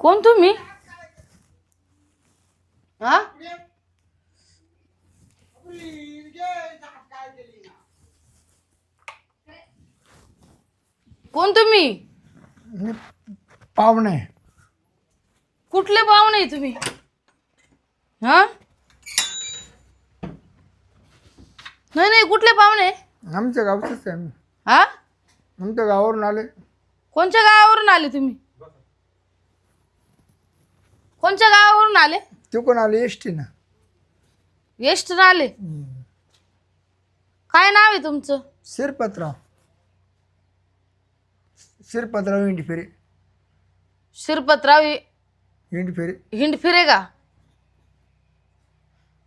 कोण तुम्ही? हा? कोण तुम्ही? मी पाहुणे. कुठले पाहुणे तुम्ही? हा? नाही नाही कुठले पाहुणे? आमच्या गावचंच आहे आम्ही. हा? आमच्या गावावरून आले. कोणत्या गावावरून आले तुम्ही? कोणत्या गावावरून आले? तिकडून आले एस टी ना एस्ट आले? काय नाव आहे तुमचं? शिरपतराव. शिरपतराव इंडी फेरे शिरपतराव हि- इंडी फेरे हिंड फिरे का?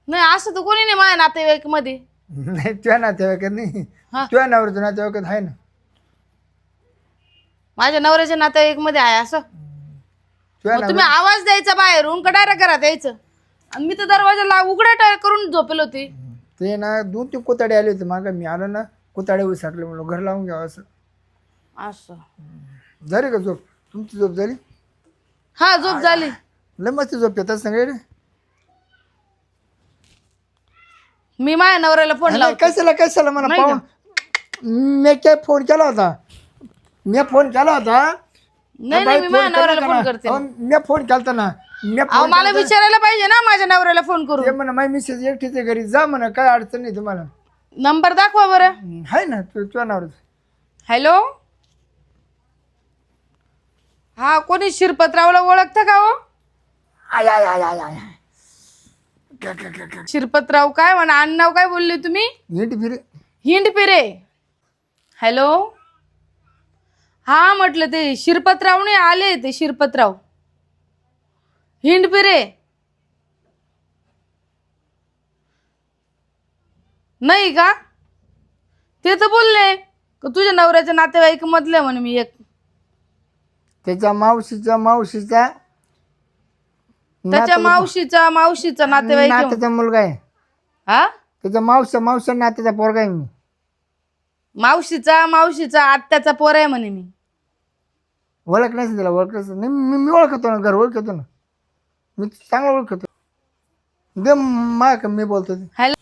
नाही असं तर कोणी नाही माझ्या नातेवाईकमध्ये नाही तुझ्या नातेवाईकात नाही. हा. तुझ्या नवऱ्याच्या नातेवाईकात आहे ना. माझ्या नवऱ्याच्या नातेवाईकमध्ये आहे असं. तुझ्या मग तुम्ही आवाज द्यायचा बाहेरून का डायरेक्ट घरात यायचं. आणि मी तर दरवाजा ला उघडा टा- करून झोपेल होती. ते ना दोन तीन कोताडे आले होते मागं. मी आलो ना कोताडे विसरले म्हणून घर लावून घ्यावं असं. असं. झाली का झोप? तुमची झोप झाली? हा झोप झाली. लय मस्त झोप येतात सांगा रे मी माझ्या नवऱ्याला फोन नाही, लावतो. कशाला कशाला मला नाही पाहून मी काय फोन केला होता? मी फोन केला होता? नाही नाही मी माझ्या नवऱ्याला फोन करते. मी फोन केलता ना? मी अहो फोन मला विचारायला पाहिजे ना माझ्या नवऱ्याला फोन ते करून म्हणा माझी मिसेस एकटीच आहे घरी जा म्हणा काय अडचण नाही तुम्हाला. नंबर दाखवा बरं. आहे ना तू तुझ्या नावर. हॅलो हा कोणी शिरपतरावला ओळखता का हो? आय आय आय आय आय. शिरपतराव काय म्हणा? आडनाव काय बोलले तुम्ही? नीट फिरे. हिंड पिरे हॅलो हा म्हटलं ते शिरपतरावने आले ते शिरपतराव. हिंड पिरे नाही का? ते तर बोलले. का तुझ्या नवऱ्याच्या नातेवाईक मधले म्हणे मी एक. त्याच्या मावशीचा मावशीचा त्याच्या मावशीचा मावशीचा नातेवाईक आहे. नात्याचा मुलगा आहे. हा? त्याच्या मावसा मावसा नात्याचा पोरगा आहे मी. मावशीचा मावशीचा आत्याचा पोर आहे म्हणे मी. ओळख नाही त्याला ओळख नाही. मी मी ओळखतो ना घर ओळखतो ना. मी चांगलं ओळखतो. दे मा मी बोलतो ते. हॅलो.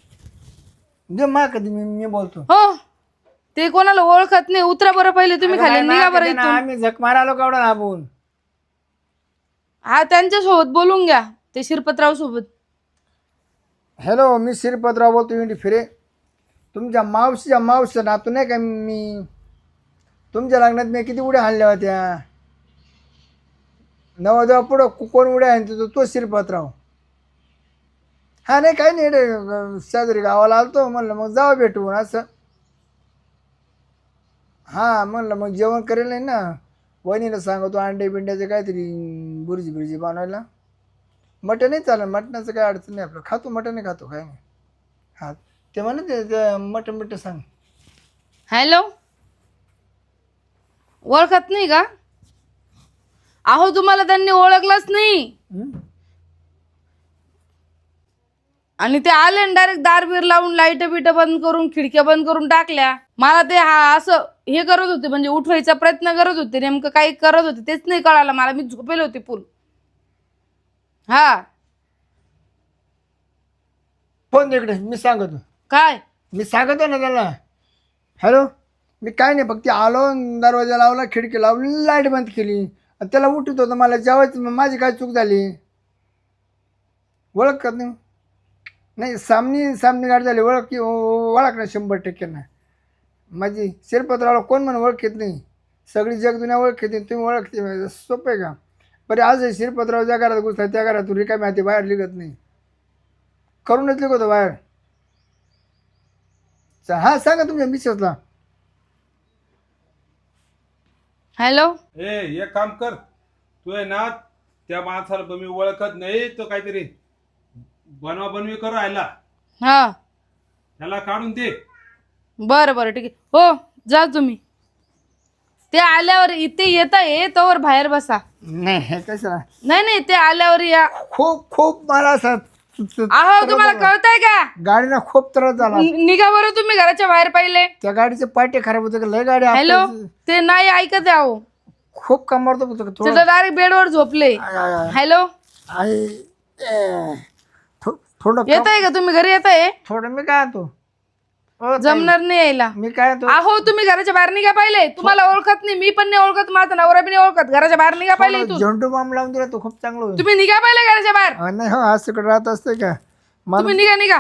दे मा कधी मी मी बोलतो. हो. ते कोणाला ओळखत नाही. उतरा बरं पहिले तुम्ही खाली. निघा बरं इथून. आम्ही झक मारालो कावडा आपण हा त्यांच्यासोबत बोलून घ्या ते शिरपतराव सोबत. हॅलो मी श्रीपतराव बोलतो इंडी फिरे. तुमच्या मावशीच्या मावशीचा नातू नाही का मी? तुमच्या लग्नात मी किती उड्या हाणल्या होत्या? नवदेवा पुढं को- कोण उड्या हाणतो तो तो श्रीपतराव. हा नाही काही नाही रे शेजारी गावाला आलतो म्हणलं मग जावं भेटून असं. हां म्हणलं मग जेवण करेल नाही ना. वहिनीला सांगतो अंडे बिंड्याचं काहीतरी बुर्जी बिर्जी बनवायला. मटन नाही चालेल मटणाचं काय अडचण नाही आपलं. खातो मटन नाही खातो काय नाही. हां ते ते मटन बिटन सांग. हॅलो? ओळखत नाही का? अहो तुम्हाला त्यांनी ओळखलंच नाही. हं? आणि ते आले डायरेक्ट दार बीर लावून लाइट बिट बंद करून खिडक्या बंद करून टाकल्या. मला ते हा असं हे करत होते म्हणजे उठवायचा प्रयत्न करत होते नेमकं काही करत होते तेच नाही कळालं मला मी झोपेल होते फुल हा. फोन इकडे मी सांगतो. काय? मी सांगतो ना त्याला. हॅलो? मी काय नाही फक्त आलो दरवाजा लावला खिडकी लावली लाइट बंद केली. आणि त्याला उठत होतं मला जेवायचं मग माझी काय चूक झाली? ओळख नाही नाही सामनी सामनी गाडी झाली ओळख की ओळख ना शंभर टक्के ना. माझी शिरपत्राला कोण म्हणून ओळख येत नाही. सगळी जग दुनिया ओळख येते तुम्ही ओळखते सोपं आहे का? बरे आज शिरपत्राव ज्या घरात घुसला त्या घरात तू रिकामी हाती बाहेर निघत नाही. करूनच लिखतो बाहेर. चा- हा सांगा तुमच्या मिसेसला. हॅलो? ए एक काम कर. तू आहे ना त्या माणसाला ब- मी ओळखत नाही तो काहीतरी बनवा बनवी करू राहिला. हा. त्याला काढून दे. बरं बरं ठीक आहे. हो जा तुम्ही. ते आल्यावर इथे येत आहे तोवर बाहेर बसा. नाही हे नाही नाही ते आल्यावर या. खूप खूप मला असं तु- तु- अहो तुम्हाला कळतंय का? गाडीला खूप त्रास झाला. नि- निघा बरं तुम्ही घराच्या बाहेर पाहिले. त्या गाडीचे पाटे खराब होते का? लय गाडी हॅलो. ते नाही ऐकत आहे अहो. खूप कमरतो होतं का? थोडं तिथं डायरेक्ट बेडवर झोपले. आय, आय, आय. हॅलो. आई, ए, थो- थोडं येत आहे का तुम्ही? घरी येत आहे थोडं मी काय तो जमणार नाही यायला. मी काय तो अहो तुम्ही घराच्या बाहेर निघा पाहिले. तुम्हाला ओळखत नाही मी पण नाही ओळखत माझा नवरा बी नाही ओळखत. घराच्या बाहेर निघा पाहिले इथून. झेंडू बॉम्ब लावून दिला तो खूप चांगलं होईल. तुम्ही निघा पाहिले घराच्या बाहेर. नाही हो आज तिकडे राहत असते का? मला तुम्ही निघा निघा.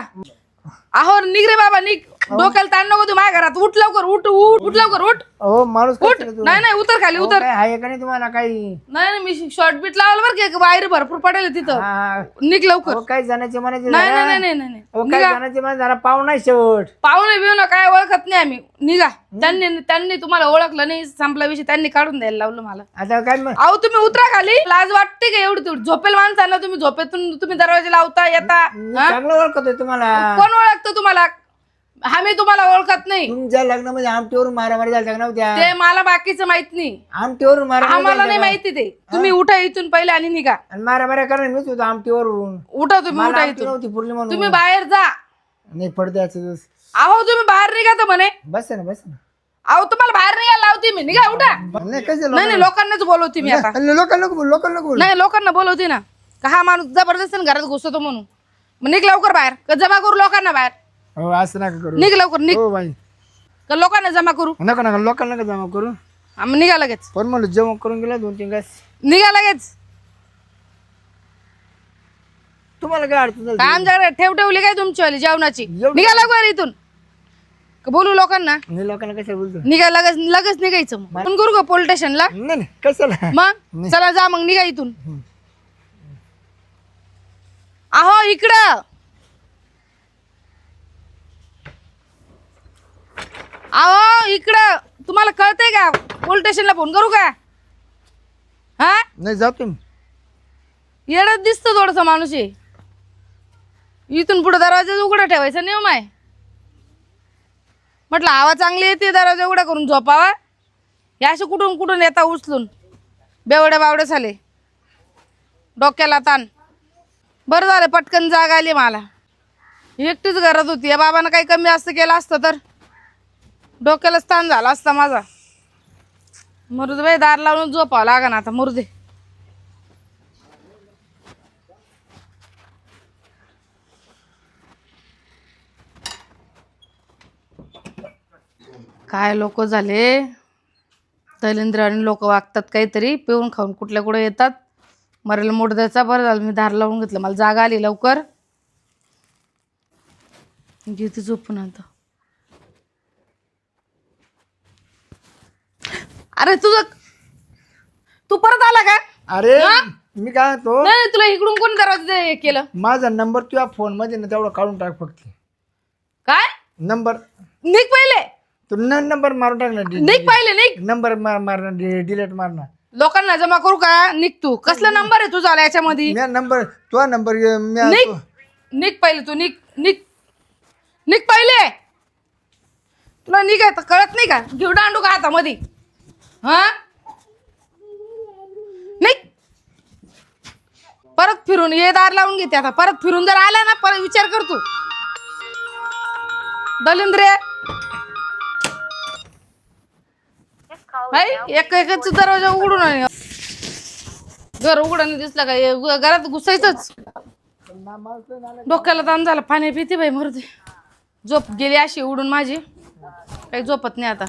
अहो निघ रे बाबा निघ. डोक्याला ताण नको तू माझ्या घरात. उठ लवकर उठ उठ उठ लवकर उठ. हो माणूस उठ. तू नाही नाही उतर खाली हो, उतर. काय आहे का नाही तुम्हाला काही? नाही नाही मी शॉर्ट बीट लावलं बरं की बाहेर भरपूर पडेल तिथं. हा, निघ लवकर. हो, काही म्हणायचे नाही जरा- नाही नाही नाही नाही हो, काही जणांचे म्हणायचे जरा पाहू नाही शेवट. पाहुणे बिवणं काय ओळखत नाही आम्ही. निघा. त्यांनी त्यांनी तुम्हाला ओळखलं नाही संपला विषय. त्यांनी काढून द्यायला लावलं मला. आता काय मग? अहो तुम्ही उतरा खाली. लाज वाटते का एवढी तेवढी? झोपेल माणसांना तुम्ही झोपेतून तुम्ही दरवाजे लावता येता मी हा? चांगलं ओळखतोय तुम्हाला. कोण ओळखतं तुम्हाला? आम्ही तुम्हाला ओळखत नाही. तुमच्या लग्नामध्ये आमटीवरून मारामारी झाल्या का नव्हत्या ते मला बाकीचं माहीत नाही. आमटीवरून मारामारी आम्हाला नाही? माहिती ते. तुम्ही उठा इथून पहिले आणि निघा. आणि मारामाऱ्या करणार मीच होतो आमटीवरून उठा तुम्ही मला उठा आमटी इथून. नव्हती पुरली म्हणून. तुम्ही बाहेर जा. नाही पडद्याचं अहो तुम्ही बाहेर निघा तर म्हणे. बस ना बस ना. अहो तुम्हाला बाहेर निघायला लावते मी. निघा उठा. नाही कसं नाही नाही लोकांनाच बोलवते मी आता. लोकांना नको बोल, लोकांना नको बोल. नाही लोकांना बोलवते ना. का हा माणूस जबरदस्तीने घरात घुसतो म्हणून. मग निघ लवकर बाहेर. का जमा करू लोकांना बाहेर? हो असं नका करू. निघ लवकर निघ. हो बाई. का लोकांना जमा करू? नका नका लोकांना नका जमा करू. हा, मग निघा लगेच. पण म्हणलं जेवण करून गेला दोन तीन घास. निघा लगेच. तुम्हाला काय अडचण झाली? काय आमच्याकडे ठेव ठेवली काय तुमची वाली जेवणाची निघा लवकर इथून. का बोलू लोकांना? मी लोकांना कशाला बोलतो? निघा लगेच लगेच निघायचं मग. फोन करू का पोलीस स्टेशनला? नाही नाही कशाला? मग? चला जा मग निघा इथून. अहो इकडं. अहो इकडं. तुम्हाला कळतंय का? पोलीस स्टेशनला फोन करू का? हा? नाही जातो मी. येडत दिसतं थोडस माणूस इथून पुढे दरवाजा उघडा ठेवायचा नियम आहे. म्हटलं हवा चांगली येते दरवाजा उघडा करून झोपावा. हे असे कुठून कुठून येता उचलून? बेवड्या बावड्या झाले. डोक्याला ताण. बरं झालं पटकन जाग आली मला. एकटीच घरात होती. या बाबानं काही कमी जास्त केलं असतं तर? डोक्यालाच ताण झाला असता माझा. मरुदे बाई दार लावून झोपावं लागा ना आता मुरुदे. काय लोक झाले? दलिंद्र आणि लोक वागतात काहीतरी पिऊन खाऊन कुठल्या कुठे येतात? मरेल मोठ द्यायचा बरं झालं मी धार लावून घेतलं मला जागा आली लवकर. घेते झोपून आता. अरे तुझं तू परत आला का? अरे मी काय म्हणतो? नाही नाही, तुला इकडून कोण दरवाजा हे केलं? माझा नंबर तुझ्या फोनमध्ये ना तेवढा काढून टाक फक्त. काय? नंबर. निघ पहिले. तू न नंबर मारून टाक ना निघ पहिले निघ. नंबर मार मारणार डिलीट मारणार. लोकांना जमा करू का? निघ तू. कसला नंबर आहे तुझा याच्यामध्ये? मी नंबर तुझा नंबर निघ. निघ पहिले तू निघ निघ. निघ पहिले. तुला निघाय कळत नाही का? घेऊ दांडू का हातामध्ये? हा? नाही. परत फिरून ये दार लावून घेते आता. परत फिरून जर आला ना परत विचार कर तू. दलिंद्रे. भाई एक एकच दरवाजा उघडून आणि. घर उघडून दिसला का? घरात घुसायचंच. डोक्याला ताण झाला पाणी पिते बाई मरदे झोप गेली अशी उडून माझी. काही झोपत नाही आता.